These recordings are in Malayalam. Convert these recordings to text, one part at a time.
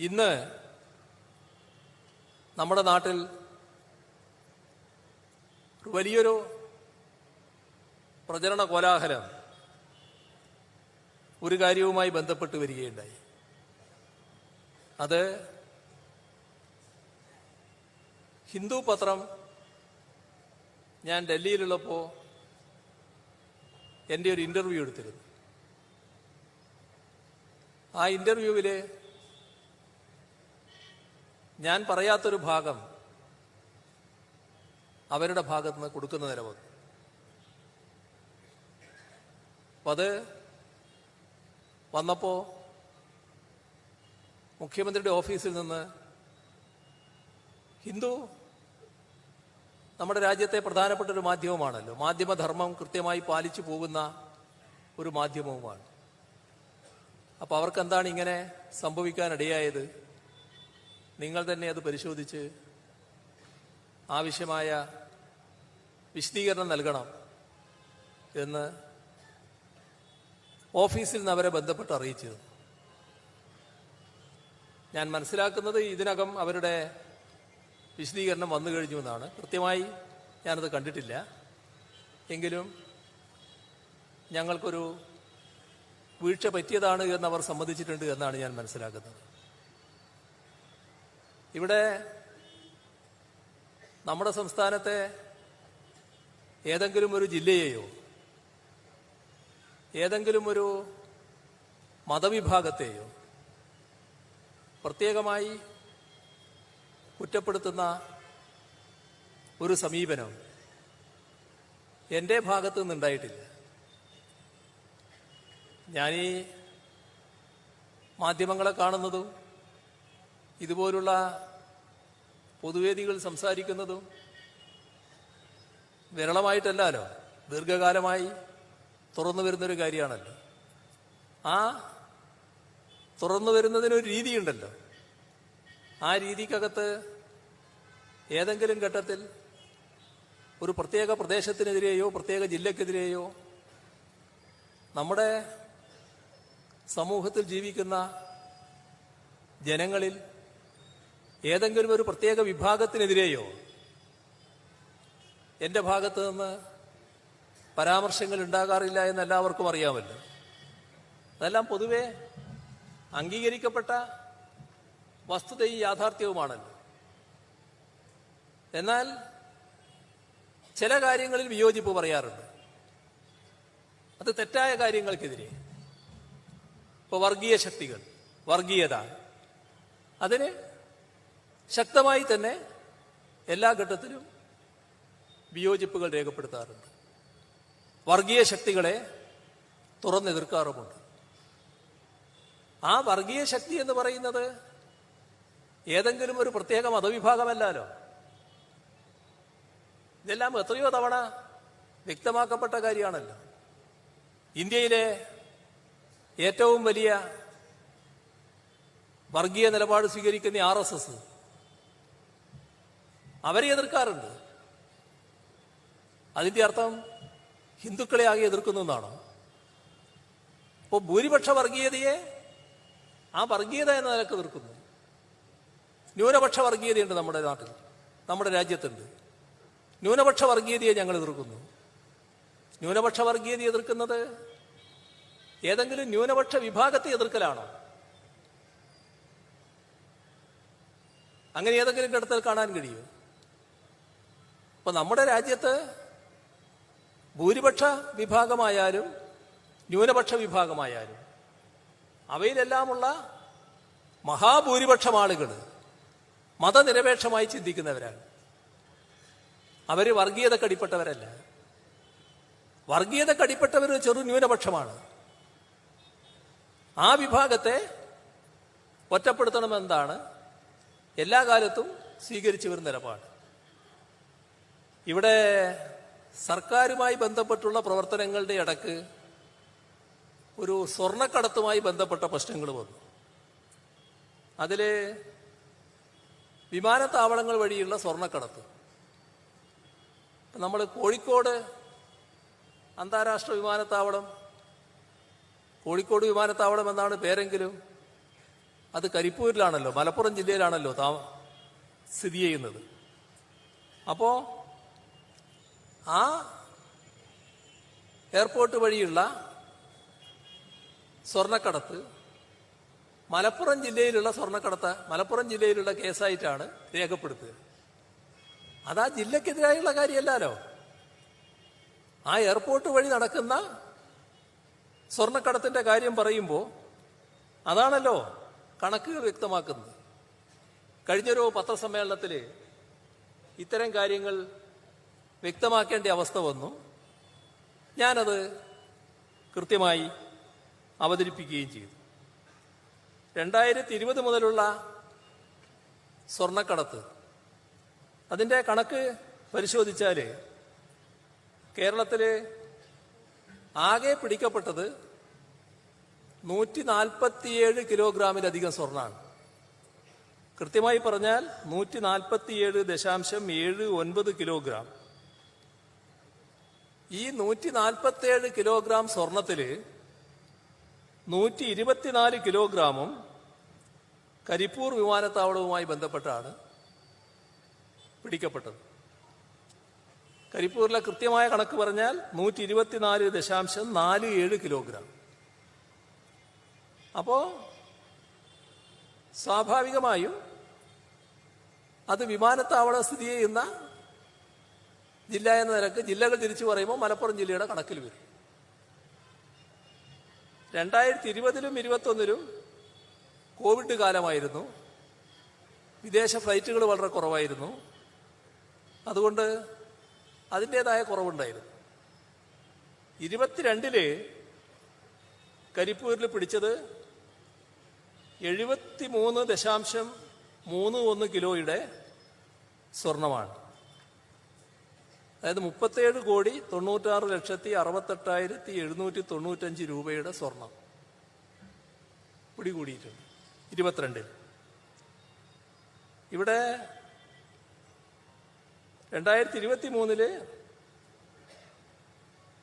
ഇന്ന് നമ്മുടെ നാട്ടിൽ വലിയൊരു പ്രചരണ കോലാഹലം ഒരു കാര്യവുമായി ബന്ധപ്പെട്ട് വരികയുണ്ടായി. അത് ഹിന്ദു പത്രം ഞാൻ ഡൽഹിയിലുള്ളപ്പോൾ എന്റെ ഒരു ഇന്റർവ്യൂ എടുത്തിരുന്നു. ആ ഇന്റർവ്യൂവിൽ ഞാൻ പറയാത്തൊരു ഭാഗം അവരുടെ ഭാഗത്ത് നിന്ന് കൊടുക്കുന്ന വന്നു അപ്പം അത് വന്നപ്പോൾ മുഖ്യമന്ത്രിയുടെ ഓഫീസിൽ നിന്ന് ഹിന്ദു നമ്മുടെ രാജ്യത്തെ പ്രധാനപ്പെട്ട ഒരു മാധ്യമമാണല്ലോ. മാധ്യമധർമ്മം കൃത്യമായി പാലിച്ചു പോകുന്ന ഒരു മാധ്യമവുമാണ്. അപ്പോൾ അവർക്ക് എന്താണ് ഇങ്ങനെ സംഭവിക്കാനിടയായത്? നിങ്ങൾ തന്നെ അത് പരിശോധിച്ച് ആവശ്യമായ വിശദീകരണം നൽകണം എന്ന് ഓഫീസിൽ നിന്ന് അവരെ ബന്ധപ്പെട്ട് അറിയിച്ചിരുന്നു ഞാൻ മനസ്സിലാക്കുന്നത് ഇതിനകം അവരുടെ വിശദീകരണം വന്നു കഴിഞ്ഞു എന്നാണ്. കൃത്യമായി ഞാനത് കണ്ടിട്ടില്ല. എങ്കിലും ഞങ്ങൾക്കൊരു വീഴ്ച പറ്റിയതാണ് എന്ന് അവർ സമ്മതിച്ചിട്ടുണ്ട് എന്നാണ് ഞാൻ മനസ്സിലാക്കുന്നത്. ഇവിടെ നമ്മുടെ സംസ്ഥാനത്തെ ഏതെങ്കിലും ഒരു ജില്ലയെയോ ഏതെങ്കിലും ഒരു മതവിഭാഗത്തെയോ പ്രത്യേകമായി കുറ്റപ്പെടുത്തുന്ന ഒരു സമീപനം എന്റെ ഭാഗത്തു നിന്നുണ്ടായിട്ടില്ല. ഞാനീ മാധ്യമങ്ങളെ കാണുന്നതും ഇതുപോലുള്ള പൊതുവേദികൾ സംസാരിക്കുന്നതും വിരളമായിട്ടല്ലല്ലോ ദീർഘകാലമായി തുറന്നു വരുന്നൊരു കാര്യമാണല്ലോ. ആ തുറന്നു വരുന്നതിനൊരു രീതിയുണ്ടല്ലോ. ആ രീതിക്കകത്ത് ഏതെങ്കിലും ഘട്ടത്തിൽ ഒരു പ്രത്യേക പ്രദേശത്തിനെതിരെയോ പ്രത്യേക ജില്ലക്കെതിരെയോ നമ്മുടെ സമൂഹത്തിൽ ജീവിക്കുന്ന ജനങ്ങളിൽ ഏതെങ്കിലും ഒരു പ്രത്യേക വിഭാഗത്തിനെതിരെയോ എന്റെ ഭാഗത്ത് നിന്ന് പരാമർശങ്ങൾ ഉണ്ടാകാറില്ല എന്ന് എല്ലാവർക്കും അറിയാമല്ലോ. അതെല്ലാം പൊതുവെ അംഗീകരിക്കപ്പെട്ട വസ്തുതയും യാഥാർത്ഥ്യവുമാണല്ലോ. എന്നാൽ ചില കാര്യങ്ങളിൽ വിയോജിപ്പ് പറയാറുണ്ട്. അത് തെറ്റായ കാര്യങ്ങൾക്കെതിരെ. ഇപ്പൊ വർഗീയ ശക്തികൾ വർഗീയത അതിന് ശക്തമായി തന്നെ എല്ലാ ഘട്ടത്തിലും വിയോജിപ്പുകൾ രേഖപ്പെടുത്താറുണ്ട്. വർഗീയ ശക്തികളെ തുറന്നെതിർക്കാറുമുണ്ട്. ആ വർഗീയ ശക്തി എന്ന് പറയുന്നത് ഏതെങ്കിലും ഒരു പ്രത്യേക മതവിഭാഗമല്ലല്ലോ. ഇതെല്ലാം എത്രയോ തവണ വ്യക്തമാക്കപ്പെട്ട കാര്യമാണല്ലോ. ഇന്ത്യയിലെ ഏറ്റവും വലിയ വർഗീയ നിലപാട് സ്വീകരിക്കുന്ന ആർ എസ് എസ് അവരെ എതിർക്കാറുണ്ട്. അതിന്റെ അർത്ഥം ഹിന്ദുക്കളെ ആകെ എതിർക്കുന്നു എന്നാണോ? അപ്പോൾ ഭൂരിപക്ഷ വർഗീയതയെ ആ വർഗീയത എന്ന നിലയ്ക്ക് എതിർക്കുന്നു. ന്യൂനപക്ഷ വർഗീയതയുണ്ട് നമ്മുടെ നാട്ടിൽ നമ്മുടെ രാജ്യത്തുണ്ട്. ന്യൂനപക്ഷ വർഗീയതയെ ഞങ്ങൾ എതിർക്കുന്നു. ന്യൂനപക്ഷ വർഗീയത എതിർക്കുന്നത് ഏതെങ്കിലും ന്യൂനപക്ഷ വിഭാഗത്തെ എതിർക്കലാണോ? അങ്ങനെ ഏതെങ്കിലും കിടത്തൽ കാണാൻ കഴിയുമോ? അപ്പൊ നമ്മുടെ രാജ്യത്ത് ഭൂരിപക്ഷ വിഭാഗമായാലും ന്യൂനപക്ഷ വിഭാഗമായാലും അവയിലെല്ലാമുള്ള മഹാഭൂരിപക്ഷം ആളുകൾ മതനിരപേക്ഷമായി ചിന്തിക്കുന്നവരാണ്. അവർ വർഗീയത കടിപ്പെട്ടവരല്ല വർഗീയത കടിപ്പെട്ടവർ ചെറു ന്യൂനപക്ഷമാണ്. ആ വിഭാഗത്തെ ഒറ്റപ്പെടുത്തണമെന്നാണ് എല്ലാ കാലത്തും സ്വീകരിച്ചു വരുന്ന നിലപാട്. ഇവിടെ സർക്കാരുമായി ബന്ധപ്പെട്ടുള്ള പ്രവർത്തനങ്ങളുടെ ഇടയ്ക്ക് ഒരു സ്വർണക്കടത്തുമായി ബന്ധപ്പെട്ട പ്രശ്നങ്ങൾ വന്നു. അതിൽ വിമാനത്താവളങ്ങൾ വഴിയുള്ള സ്വർണക്കടത്ത്. നമ്മൾ കോഴിക്കോട് അന്താരാഷ്ട്ര വിമാനത്താവളം കോഴിക്കോട് വിമാനത്താവളം എന്നാണ് പേരെങ്കിലും അത് കരിപ്പൂരിലാണല്ലോ മലപ്പുറം ജില്ലയിലാണല്ലോ താ സ്ഥിതി ചെയ്യുന്നത്. അപ്പോ ആ എയർപോർട്ട് വഴിയുള്ള സ്വർണക്കടത്ത് മലപ്പുറം ജില്ലയിലുള്ള സ്വർണക്കടത്ത് മലപ്പുറം ജില്ലയിലുള്ള കേസായിട്ടാണ് രേഖപ്പെടുത്തുക അത് ആ ജില്ലക്കെതിരായുള്ള കാര്യമല്ലല്ലോ. ആ എയർപോർട്ട് വഴി നടക്കുന്ന സ്വർണക്കടത്തിന്റെ കാര്യം പറയുമ്പോൾ അതാണല്ലോ കണക്കുകൾ വ്യക്തമാക്കുന്നത്. കഴിഞ്ഞൊരു പത്രസമ്മേളനത്തിൽ ഇത്തരം കാര്യങ്ങൾ വ്യക്തമാക്കേണ്ട അവസ്ഥ വന്നു. ഞാനത് കൃത്യമായി അവതരിപ്പിക്കുകയും ചെയ്തു. രണ്ടായിരത്തി ഇരുപത് മുതലുള്ള സ്വർണക്കടത്ത് അതിന്റെ കണക്ക് പരിശോധിച്ചാൽ കേരളത്തിൽ ആകെ പിടിക്കപ്പെട്ടത് നൂറ്റി നാൽപ്പത്തിയേഴ് കിലോഗ്രാമിലധികം സ്വർണമാണ് കൃത്യമായി പറഞ്ഞാൽ നൂറ്റി നാൽപ്പത്തിയേഴ് ദശാംശം ഏഴ് ഒൻപത് കിലോഗ്രാം. ഈ നൂറ്റി നാൽപ്പത്തിയേഴ് കിലോഗ്രാം സ്വർണത്തിൽ നൂറ്റി ഇരുപത്തിനാല് കിലോഗ്രാമും കരിപ്പൂർ വിമാനത്താവളവുമായി ബന്ധപ്പെട്ടാണ് പിടിക്കപ്പെട്ടത്. കരിപ്പൂരിലെ കൃത്യമായ കണക്ക് പറഞ്ഞാൽ നൂറ്റി ഇരുപത്തിനാല് ദശാംശം നാല് ഏഴ് കിലോഗ്രാം. അപ്പോ സ്വാഭാവികമായും അത് വിമാനത്താവളം സ്ഥിതി ചെയ്യുന്ന ജില്ല എന്ന നിരക്ക് ജില്ലകൾ തിരിച്ചു പറയുമ്പോൾ മലപ്പുറം ജില്ലയുടെ കണക്കിൽ വരും. രണ്ടായിരത്തി ഇരുപതിലും ഇരുപത്തൊന്നിലും കോവിഡ് കാലമായിരുന്നു. വിദേശ ഫ്ലൈറ്റുകൾ വളരെ കുറവായിരുന്നു. അതുകൊണ്ട് അതിന്റെതായ കുറവുണ്ടായിരുന്നു. ഇരുപത്തിരണ്ടിൽ കരിപ്പൂരിൽ പിടിച്ചത് എഴുപത്തി മൂന്ന് ദശാംശം മൂന്ന് ഒന്ന് കിലോയുടെ സ്വർണമാണ്. അതായത് മുപ്പത്തേഴ് കോടി തൊണ്ണൂറ്റാറ് ലക്ഷത്തി അറുപത്തെട്ടായിരത്തി എഴുന്നൂറ്റി തൊണ്ണൂറ്റഞ്ച് രൂപയുടെ സ്വർണം. പിടികൂടിയിട്ടുണ്ട്. ഇരുപത്തിരണ്ടിൽ. ഇവിടെ രണ്ടായിരത്തി ഇരുപത്തി മൂന്നിൽ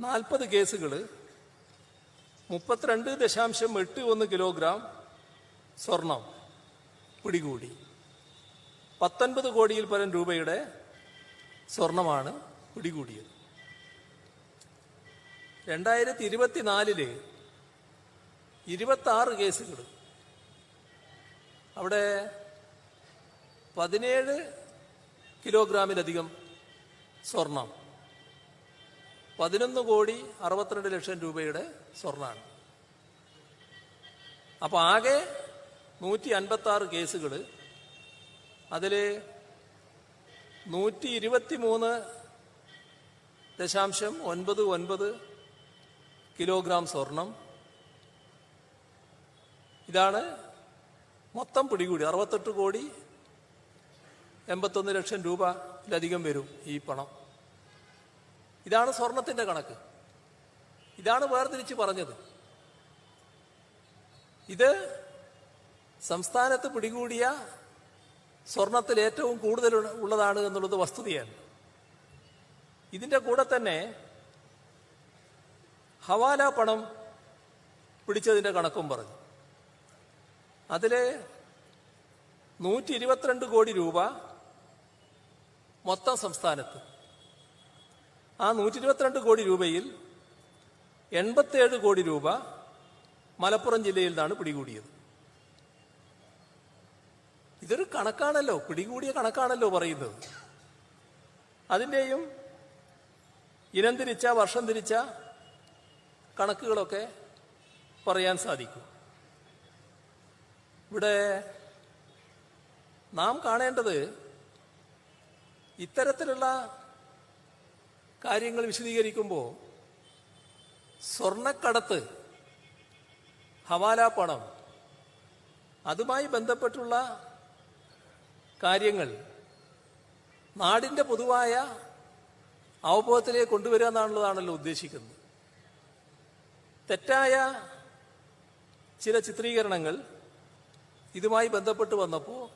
നാൽപ്പത് കേസുകൾ മുപ്പത്തിരണ്ട് ദശാംശം എട്ട് ഒന്ന് കിലോഗ്രാം സ്വർണം പിടികൂടി. പത്തൊൻപത് കോടിയിൽ പരം രൂപയുടെ സ്വർണമാണ് പിടികൂടിയത്. രണ്ടായിരത്തി ഇരുപത്തിനാലിൽ ഇരുപത്തി ആറ് കേസുകൾ അവിടെ പതിനേഴ് കിലോഗ്രാമിലധികം സ്വർണം. പതിനൊന്ന് കോടി അറുപത്തിരണ്ട് ലക്ഷം രൂപയുടെ സ്വർണമാണ് അപ്പോൾ ആകെ നൂറ്റി അൻപത്തി ആറ് കേസുകൾ അതിൽ നൂറ്റി ഇരുപത്തി മൂന്ന് ദശാംശം ഒൻപത് ഒൻപത് കിലോഗ്രാം സ്വർണം. ഇതാണ് മൊത്തം പിടികൂടി. അറുപത്തെട്ട് കോടി എൺപത്തൊന്ന് ലക്ഷം രൂപയിലധികം വരും ഈ പണം. ഇതാണ് സ്വർണത്തിന്റെ കണക്ക്. ഇതാണ് വേർതിരിച്ച് പറഞ്ഞത്. ഇത് സംസ്ഥാനത്ത് പിടികൂടിയ സ്വർണത്തിൽ ഏറ്റവും കൂടുതൽ ഉള്ളതാണ് എന്നുള്ളത് വസ്തുതയാണ് ഇതിന്റെ കൂടെ തന്നെ ഹവാല പണം പിടിച്ചതിന്റെ കണക്കും പറഞ്ഞു. അതിൽ നൂറ്റി ഇരുപത്തിരണ്ട് കോടി രൂപ മൊത്തം സംസ്ഥാനത്ത്. ആ നൂറ്റി ഇരുപത്തിരണ്ട് കോടി രൂപയിൽ എൺപത്തേഴ് കോടി രൂപ മലപ്പുറം ജില്ലയിൽ നിന്നാണ് പിടികൂടിയത്. ഇതൊരു കണക്കാണല്ലോ പിടികൂടിയ കണക്കാണല്ലോ പറയുന്നത്. അതിന്റെയും ഇനം തിരിച്ച വർഷം തിരിച്ച കണക്കുകളൊക്കെ പറയാൻ സാധിക്കും. ഇവിടെ നാം കാണേണ്ടത് ഇത്തരത്തിലുള്ള കാര്യങ്ങൾ വിശദീകരിക്കുമ്പോൾ സ്വർണക്കടത്ത് ഹവാല പണം അതുമായി ബന്ധപ്പെട്ടുള്ള കാര്യങ്ങൾ നാടിന്റെ പൊതുവായ അവബോധത്തിലേക്ക് കൊണ്ടുവരിക എന്നുള്ളതാണല്ലോ ഉദ്ദേശിക്കുന്നത്. തെറ്റായ ചില ചിത്രീകരണങ്ങൾ ഇതുമായി ബന്ധപ്പെട്ട് വന്നപ്പോൾ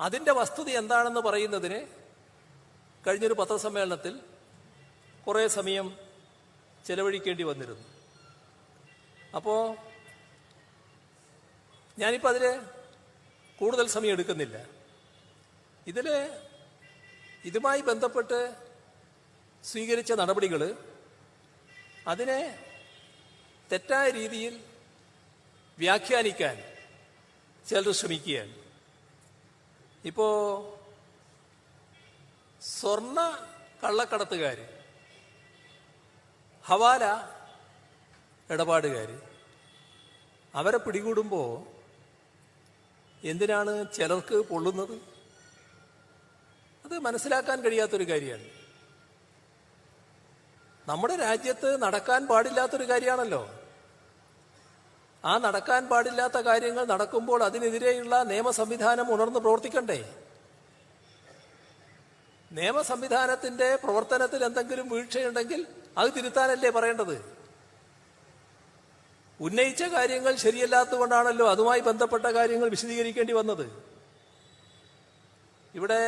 അതിന്റെ വസ്തുത എന്താണെന്ന് പറയുന്നതിന് കഴിഞ്ഞൊരു പത്രസമ്മേളനത്തിൽ കുറേ സമയം ചെലവഴിക്കേണ്ടി വന്നിരുന്നു. അപ്പോൾ ഞാനിപ്പോൾ അതിൽ കൂടുതൽ സമയം എടുക്കുന്നില്ല. ഇതിൽ ഇതുമായി ബന്ധപ്പെട്ട് സ്വീകരിച്ച നടപടികൾ അതിനെ തെറ്റായ രീതിയിൽ വ്യാഖ്യാനിക്കാൻ ചിലർ ശ്രമിക്കുകയാണ്. ഇപ്പോ സ്വർണ കള്ളക്കടത്തുകാർ ഹവാല ഇടപാടുകാർ അവരെ പിടികൂടുമ്പോൾ എന്തിനാണ് ചിലർക്ക് പൊള്ളുന്നത് അത് മനസ്സിലാക്കാൻ കഴിയാത്തൊരു കാര്യമാണ്. നമ്മുടെ രാജ്യത്ത് നടക്കാൻ പാടില്ലാത്തൊരു കാര്യമാണല്ലോ. ആ നടക്കാൻ പാടില്ലാത്ത കാര്യങ്ങൾ നടക്കുമ്പോൾ അതിനെതിരെയുള്ള നിയമ സംവിധാനം ഉണർന്ന് പ്രവർത്തിക്കണ്ടേ? നിയമ പ്രവർത്തനത്തിൽ എന്തെങ്കിലും വീഴ്ചയുണ്ടെങ്കിൽ അത് തിരുത്താനല്ലേ പറയേണ്ടത്? ഉന്നയിച്ച കാര്യങ്ങൾ ശരിയല്ലാത്തതുകൊണ്ടാണല്ലോ അതുമായി ബന്ധപ്പെട്ട കാര്യങ്ങൾ വിശദീകരിക്കേണ്ടി വന്നത്. ഇവിടെ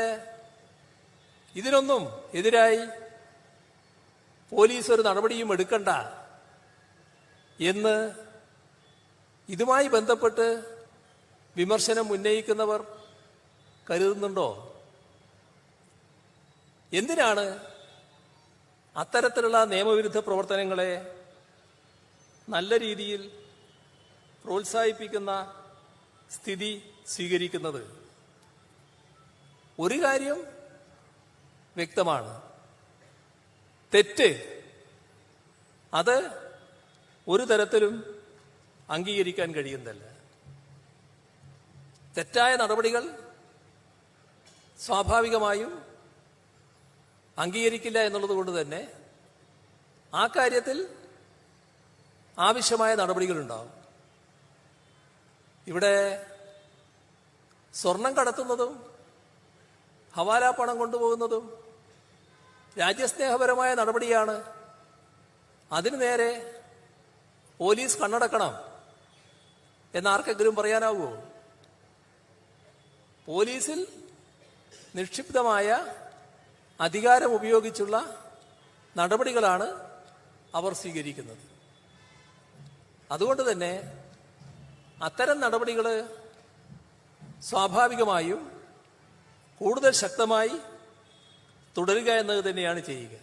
ഇതിനൊന്നും എതിരായി പോലീസ് ഒരു നടപടിയും എടുക്കണ്ട എന്ന് ഇതുമായി ബന്ധപ്പെട്ട് വിമർശനം ഉന്നയിക്കുന്നവർ കരുതുന്നുണ്ടോ? എന്തിനാണ് അത്തരത്തിലുള്ള നിയമവിരുദ്ധ പ്രവർത്തനങ്ങളെ നല്ല രീതിയിൽ പ്രോത്സാഹിപ്പിക്കുന്ന സ്ഥിതി സ്വീകരിക്കുന്നത്? ഒരു കാര്യം വ്യക്തമാണ്. തെറ്റ്. അത് ഒരു തരത്തിലും അംഗീകരിക്കാൻ കഴിയുന്നതല്ല. തെറ്റായ നടപടികൾ സ്വാഭാവികമായും അംഗീകരിക്കില്ല എന്നുള്ളത് കൊണ്ട് തന്നെ ആ കാര്യത്തിൽ ആവശ്യമായ നടപടികളുണ്ടാവും ഇവിടെ സ്വർണം കടത്തുന്നതും ഹവാല പണം കൊണ്ടുപോകുന്നതും രാജ്യസ്നേഹപരമായ നടപടിയാണ്. അതിനു നേരെ പോലീസ് കണ്ണടക്കണം എന്നാർക്കെങ്കിലും പറയാനാവുമോ പോലീസിൽ നിക്ഷിപ്തമായ അധികാരം ഉപയോഗിച്ചുള്ള നടപടികളാണ് അവർ സ്വീകരിക്കുന്നത്. അതുകൊണ്ട് തന്നെ അത്തരം നടപടികൾ സ്വാഭാവികമായും കൂടുതൽ ശക്തമായി തുടരുക എന്നത് തന്നെയാണ് ചെയ്യുക.